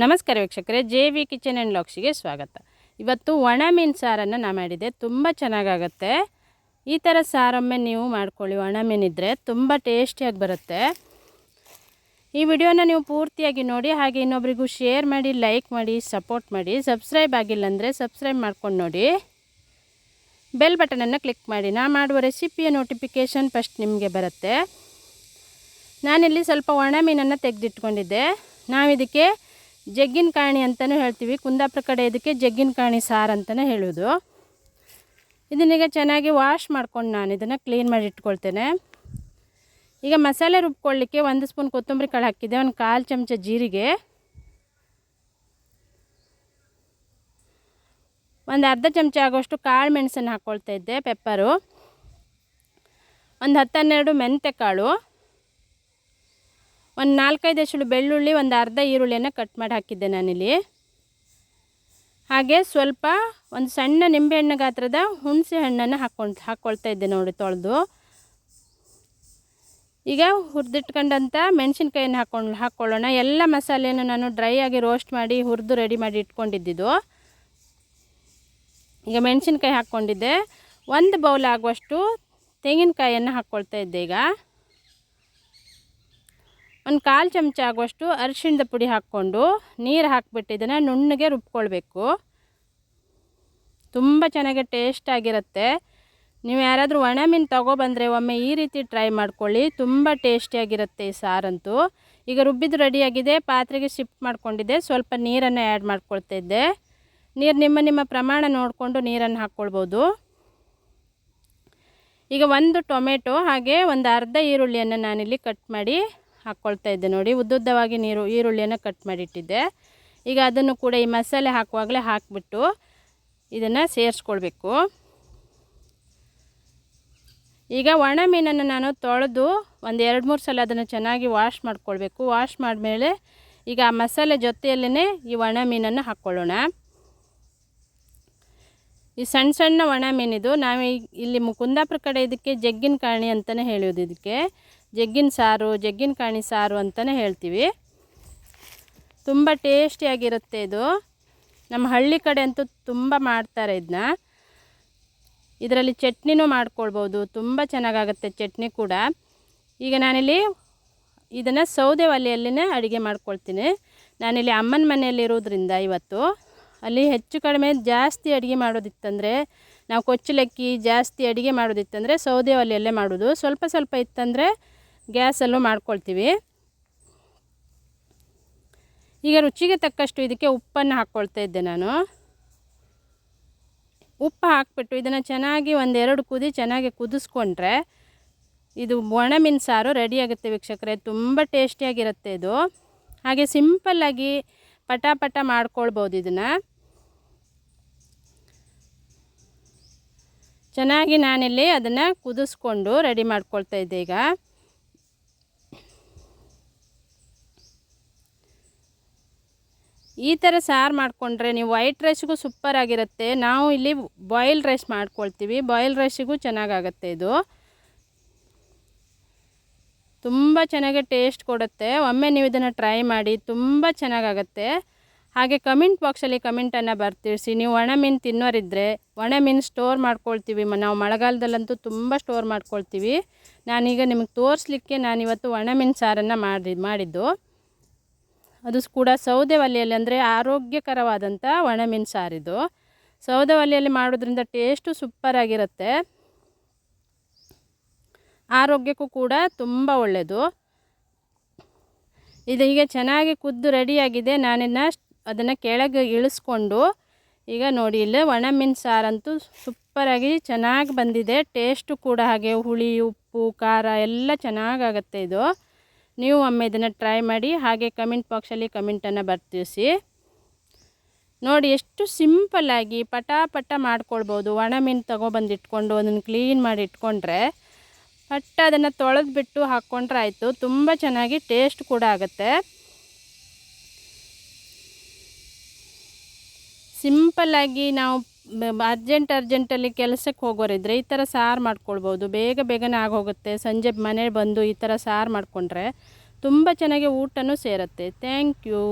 ನಮಸ್ಕಾರ ವೀಕ್ಷಕರೇ, J V kitchen and ಲಾಕ್ಸಿಗೆ ಸ್ವಾಗತ. ಇವತ್ತು ಒಣ ಮೀನು ಸಾರನ್ನು ನಾ ಮಾಡಿದೆ ತುಂಬ ಚೆನ್ನಾಗಾಗತ್ತೆ. ಈ ಥರ ಸಾರೊಮ್ಮೆ ನೀವು ಮಾಡ್ಕೊಳ್ಳಿ, ಒಣ ಮೀನಿದ್ರೆ ತುಂಬ ಟೇಸ್ಟಿಯಾಗಿ ಬರುತ್ತೆ. ಈ ವಿಡಿಯೋನ ನೀವು ಪೂರ್ತಿಯಾಗಿ ನೋಡಿ, ಹಾಗೆ ಇನ್ನೊಬ್ರಿಗೂ ಶೇರ್ ಮಾಡಿ, ಲೈಕ್ ಮಾಡಿ, ಸಪೋರ್ಟ್ ಮಾಡಿ, ಸಬ್ಸ್ಕ್ರೈಬ್ ಆಗಿಲ್ಲ ಅಂದರೆ ಸಬ್ಸ್ಕ್ರೈಬ್ ಮಾಡ್ಕೊಂಡು ನೋಡಿ. ಬೆಲ್ ಬಟನನ್ನು ಕ್ಲಿಕ್ ಮಾಡಿ, ನಾ ಮಾಡುವ ರೆಸಿಪಿಯ ನೋಟಿಫಿಕೇಷನ್ ಫಸ್ಟ್ ನಿಮಗೆ ಬರುತ್ತೆ. ನಾನಿಲ್ಲಿ ಸ್ವಲ್ಪ ಒಣ ಮೀನನ್ನು ತೆಗೆದಿಟ್ಕೊಂಡಿದ್ದೆ. ನಾವಿದಕ್ಕೆ ಜಗ್ಗಿನ ಕಾಣಿ ಅಂತಲೂ ಹೇಳ್ತೀವಿ. ಕುಂದಾಪುರ ಕಡೆ ಇದಕ್ಕೆ ಜಗ್ಗಿನ ಕಾಣಿ ಸಾರು ಅಂತಲೇ ಹೇಳೋದು. ಇದನ್ನೀಗ ಚೆನ್ನಾಗಿ ವಾಶ್ ಮಾಡ್ಕೊಂಡು ನಾನು ಇದನ್ನು ಕ್ಲೀನ್ ಮಾಡಿ ಇಟ್ಕೊಳ್ತೇನೆ. ಈಗ ಮಸಾಲೆ ರುಬ್ಕೊಳ್ಳಿಕ್ಕೆ ಒಂದು ಸ್ಪೂನ್ ಕೊತ್ತಂಬರಿ ಕಾಳು ಹಾಕಿದ್ದೆ ಒಂದು ಕಾಲು ಚಮಚ ಜೀರಿಗೆ. ಒಂದು ಅರ್ಧ ಚಮಚ ಆಗೋಷ್ಟು ಕಾಳು ಮೆಣಸನ್ನು ಹಾಕ್ಕೊಳ್ತಾ ಇದ್ದೆ ಪೆಪ್ಪರು ಒಂದು ಹತ್ತನ್ನೆರಡು ಮೆಂತ್ಯ ಕಾಳು. ಒಂದು ನಾಲ್ಕೈದು ಎಸಳು ಬೆಳ್ಳುಳ್ಳಿ, ಒಂದು ಅರ್ಧ ಈರುಳ್ಳಿಯನ್ನು ಕಟ್ ಮಾಡಿ ಹಾಕಿದ್ದೆ ನಾನಿಲ್ಲಿ. ಹಾಗೆ ಸ್ವಲ್ಪ ಒಂದು ಸಣ್ಣ ನಿಂಬೆಹಣ್ಣು ಗಾತ್ರದ ಹುಣಸೆ ಹಣ್ಣನ್ನು ಹಾಕ್ಕೊಂಡು ಹಾಕ್ಕೊಳ್ತಾ ಇದ್ದೆ ನೋಡಿ ತೊಳೆದು. ಈಗ ಹುರಿದಿಟ್ಕೊಂಡಂಥ ಮೆಣಸಿನ್ಕಾಯನ್ನು ಹಾಕ್ಕೊಂಡು ಹಾಕ್ಕೊಳ್ಳೋಣ ಎಲ್ಲ ಮಸಾಲೆಯನ್ನು ನಾನು ಡ್ರೈ ಆಗಿ ರೋಸ್ಟ್ ಮಾಡಿ, ಹುರಿದು ರೆಡಿ ಮಾಡಿ ಇಟ್ಕೊಂಡಿದ್ದಿದ್ದು ಈಗ ಮೆಣಸಿನ್ಕಾಯಿ ಹಾಕ್ಕೊಂಡಿದ್ದೆ ಒಂದು ಬೌಲ್ ಆಗುವಷ್ಟು ತೆಂಗಿನಕಾಯಿಯನ್ನು ಹಾಕ್ಕೊಳ್ತಾ ಇದ್ದೆ ಈಗ. ಒಂದು ಕಾಲು ಚಮಚ ಆಗುವಷ್ಟು ಅರಿಶಿಣದ ಪುಡಿ ಹಾಕ್ಕೊಂಡು ನೀರು ಹಾಕ್ಬಿಟ್ಟು ಇದನ್ನು ನುಣ್ಣಗೆ ರುಬ್ಕೊಳ್ಬೇಕು. ತುಂಬ ಚೆನ್ನಾಗಿ ಟೇಸ್ಟ್ ಆಗಿರುತ್ತೆ. ನೀವು ಯಾರಾದರೂ ಒಣ ಮೀನು ತೊಗೊಬಂದರೆ ಒಮ್ಮೆ ಈ ರೀತಿ ಟ್ರೈ ಮಾಡ್ಕೊಳ್ಳಿ. ತುಂಬ ಟೇಸ್ಟಿಯಾಗಿರುತ್ತೆ ಈ ಸಾರಂತೂ. ಈಗ ರುಬ್ಬಿದ್ದು ರೆಡಿಯಾಗಿದೆ ಪಾತ್ರೆಗೆ ಶಿಫ್ಟ್ ಮಾಡ್ಕೊಂಡಿದ್ದೆ. ಸ್ವಲ್ಪ ನೀರನ್ನು ಆ್ಯಡ್ ಮಾಡ್ಕೊಳ್ತಾ ಇದ್ದೆ. ನೀರು ನಿಮ್ಮ ನಿಮ್ಮ ಪ್ರಮಾಣ ನೋಡಿಕೊಂಡು ನೀರನ್ನು ಹಾಕ್ಕೊಳ್ಬೋದು. ಈಗ ಒಂದು ಟೊಮೆಟೊ ಹಾಗೆ ಒಂದು ಅರ್ಧ ಈರುಳ್ಳಿಯನ್ನು ನಾನಿಲ್ಲಿ ಕಟ್ ಮಾಡಿ ಹಾಕ್ಕೊಳ್ತಾ ಇದ್ದೆ ನೋಡಿ. ಉದ್ದುದ್ದವಾಗಿ ನೀರು, ಈರುಳ್ಳಿಯನ್ನು ಕಟ್ ಮಾಡಿಟ್ಟಿದ್ದೆ. ಈಗ ಅದನ್ನು ಕೂಡ ಈ ಮಸಾಲೆ ಹಾಕುವಾಗಲೇ ಹಾಕಿಬಿಟ್ಟು ಇದನ್ನು ಸೇರಿಸ್ಕೊಳ್ಬೇಕು. ಈಗ ಒಣ ಮೀನನ್ನು ನಾನು ತೊಳೆದು ಒಂದು ಎರಡು ಮೂರು ಸಲ ಅದನ್ನು ಚೆನ್ನಾಗಿ ವಾಶ್ ಮಾಡಿಕೊಳ್ಬೇಕು. ವಾಶ್ ಮಾಡಿದ್ಮೇಲೆ ಈಗ ಆ ಮಸಾಲೆ ಜೊತೆಯಲ್ಲೇ ಈ ಒಣ ಮೀನನ್ನು ಹಾಕ್ಕೊಳ್ಳೋಣ ಈ ಸಣ್ಣ ಸಣ್ಣ ಒಣ ಮೀನಿದು ನಾವು ಇಲ್ಲಿ ಕುಂದಾಪುರ ಕಡೆ ಇದಕ್ಕೆ ಜಗ್ಗಿನ ಕಾಣಿ ಅಂತಲೇ ಹೇಳೋದು ಇದಕ್ಕೆ. ಜಗ್ಗಿನ ಸಾರು, ಜಗ್ಗಿನ ಕಾಣಿ ಸಾರು ಅಂತಲೇ ಹೇಳ್ತೀವಿ. ತುಂಬ ಟೇಸ್ಟಿಯಾಗಿರುತ್ತೆ ಇದು. ನಮ್ಮ ಹಳ್ಳಿ ಕಡೆ ಅಂತೂ ತುಂಬ ಮಾಡ್ತಾರೆ ಇದನ್ನ ಇದರಲ್ಲಿ ಚಟ್ನಿನೂ ಮಾಡ್ಕೊಳ್ಬೋದು. ತುಂಬ ಚೆನ್ನಾಗಾಗುತ್ತೆ ಚಟ್ನಿ ಕೂಡ. ಈಗ ನಾನಿಲ್ಲಿ ಇದನ್ನು ಸೌದೆ ಒಲೆಯಲ್ಲಿನೇ ಅಡುಗೆ ಮಾಡ್ಕೊಳ್ತೀನಿ. ನಾನಿಲ್ಲಿ ಅಮ್ಮನ ಮನೆಯಲ್ಲಿರೋದ್ರಿಂದ ಇವತ್ತು. ಅಲ್ಲಿ ಹೆಚ್ಚು ಕಡಿಮೆ ಜಾಸ್ತಿ ಅಡುಗೆ ಮಾಡೋದಿತ್ತಂದರೆ, ನಾವು ಕೊಚ್ಚಲಕ್ಕಿ ಜಾಸ್ತಿ ಅಡುಗೆ ಮಾಡೋದಿತ್ತಂದರೆ ಸೌದೆ ಒಲೆಯಲ್ಲೇ ಮಾಡೋದು. ಸ್ವಲ್ಪ ಸ್ವಲ್ಪ ಇತ್ತಂದರೆ ಗ್ಯಾಸಲ್ಲೂ ಮಾಡ್ಕೊಳ್ತೀವಿ. ಈಗ ರುಚಿಗೆ ತಕ್ಕಷ್ಟು ಇದಕ್ಕೆ ಉಪ್ಪನ್ನು ಹಾಕ್ಕೊಳ್ತಾ ಇದ್ದೆ ನಾನು. ಉಪ್ಪು ಹಾಕ್ಬಿಟ್ಟು ಇದನ್ನು ಚೆನ್ನಾಗಿ ಒಂದೆರಡು ಕುದಿ ಚೆನ್ನಾಗಿ ಕುದಿಸ್ಕೊಂಡ್ರೆ ಇದು ಒಣ ಸಾರು ರೆಡಿಯಾಗುತ್ತೆ ವೀಕ್ಷಕರೇ. ತುಂಬ ಟೇಸ್ಟಿಯಾಗಿರುತ್ತೆ ಇದು. ಹಾಗೆ ಸಿಂಪಲ್ಲಾಗಿ ಪಟ ಪಟ ಮಾಡ್ಕೊಳ್ಬೋದು ಇದನ್ನು. ಚೆನ್ನಾಗಿ ನಾನಿಲ್ಲಿ ಅದನ್ನು ಕುದಿಸ್ಕೊಂಡು ರೆಡಿ ಮಾಡ್ಕೊಳ್ತಾ ಇದ್ದೆ ಈಗ. ಈ ಥರ ಸಾರು ಮಾಡಿಕೊಂಡ್ರೆ ನೀವು ವೈಟ್ ರೈಸ್ಗೂ ಸೂಪರ್ ಆಗಿರುತ್ತೆ. ನಾವು ಇಲ್ಲಿ ಬಾಯ್ಲ್ ರೈಸ್ ಮಾಡ್ಕೊಳ್ತೀವಿ. ಬಾಯ್ಲ್ ರೈಸಿಗೂ ಚೆನ್ನಾಗಾಗತ್ತೆ ಇದು. ತುಂಬ ಚೆನ್ನಾಗಿ ಟೇಸ್ಟ್ ಕೊಡುತ್ತೆ. ಒಮ್ಮೆ ನೀವು ಇದನ್ನು ಟ್ರೈ ಮಾಡಿ ತುಂಬ ಚೆನ್ನಾಗಾಗತ್ತೆ. ಹಾಗೆ ಕಮೆಂಟ್ ಬಾಕ್ಸಲ್ಲಿ ಕಮೆಂಟನ್ನು ಬರ್ತಿರಿಸಿ. ನೀವು ಒಣ ಮೀನು ತಿನ್ನೋರಿದ್ದರೆ ಒಣ ಮೀನು ಸ್ಟೋರ್ ಮಾಡ್ಕೊಳ್ತೀವಿ. ನಾವು ಮಳೆಗಾಲದಲ್ಲಂತೂ ತುಂಬ ಸ್ಟೋರ್ ಮಾಡ್ಕೊಳ್ತೀವಿ. ನಾನೀಗ ನಿಮಗೆ ತೋರಿಸ್ಲಿಕ್ಕೆ ನಾನಿವತ್ತು ಒಣ ಮೀನು ಸಾರನ್ನು ಮಾಡಿ ಮಾಡಿದ್ದು. ಅದು ಕೂಡ ಸೌದೆ ಒಲೆಯಲ್ಲಿ ಅಂದರೆ ಆರೋಗ್ಯಕರವಾದಂಥ ಒಣಮೀನು ಸಾರಿದು. ಸೌದೆ ಒಲೆಯಲ್ಲಿ ಮಾಡೋದ್ರಿಂದ ಟೇಸ್ಟು ಸೂಪರಾಗಿರುತ್ತೆ ಆರೋಗ್ಯಕ್ಕೂ ಕೂಡ ತುಂಬ ಒಳ್ಳೆಯದು ಇದು ಈಗ ಚೆನ್ನಾಗಿ ಕುದ್ದು ರೆಡಿಯಾಗಿದೆ ನಾನಿನ್ನು ಅದನ್ನು ಕೆಳಗೆ ಇಳಿಸ್ಕೊಂಡು ಈಗ ನೋಡಿ, ಇಲ್ಲಿ ಒಣ ಮೀನು ಸಾರಂತೂ ಸೂಪರಾಗಿ ಚೆನ್ನಾಗಿ ಬಂದಿದೆ. ಟೇಸ್ಟು ಕೂಡ ಹಾಗೆ ಹುಳಿ, ಉಪ್ಪು, ಖಾರ ಎಲ್ಲ ಚೆನ್ನಾಗಾಗತ್ತೆ ಇದು. ನೀವು ಒಮ್ಮೆ ಇದನ್ನು ಟ್ರೈ ಮಾಡಿ, ಹಾಗೆ ಕಮೆಂಟ್ ಬಾಕ್ಸಲ್ಲಿ ಕಮೆಂಟನ್ನು ಬರ್ತಿಸಿ. ನೋಡಿ, ಎಷ್ಟು ಸಿಂಪಲ್ಲಾಗಿ ಪಟ ಪಟ ಮಾಡ್ಕೊಳ್ಬೋದು. ಒಣ ಮೀನು ತೊಗೊಬಂದು ಇಟ್ಕೊಂಡು ಅದನ್ನು ಕ್ಲೀನ್ ಮಾಡಿ ಇಟ್ಕೊಂಡ್ರೆ ಪಟ್ಟ ಅದನ್ನು ತೊಳೆದ್ಬಿಟ್ಟು ಹಾಕ್ಕೊಂಡ್ರೆ ಆಯಿತು. ತುಂಬ ಚೆನ್ನಾಗಿ ಟೇಸ್ಟ್ ಕೂಡ ಆಗುತ್ತೆ. ಸಿಂಪಲ್ಲಾಗಿ ನಾವು ಅರ್ಜೆಂಟ್ ಅರ್ಜೆಂಟಲ್ಲಿ ಕೆಲಸಕ್ಕೆ ಹೋಗೋರಿದ್ರೆ ಈ ಥರ ಸಾರು ಮಾಡ್ಕೊಳ್ಬೋದು. ಬೇಗ ಬೇಗನೆ ಆಗೋಗುತ್ತೆ. ಸಂಜೆ ಮನೆ ಬಂದು ಈ ಥರ ಸಾರು ಮಾಡಿಕೊಂಡ್ರೆ ತುಂಬ ಚೆನ್ನಾಗಿ ಊಟನೂ ಸೇರುತ್ತೆ. Thank you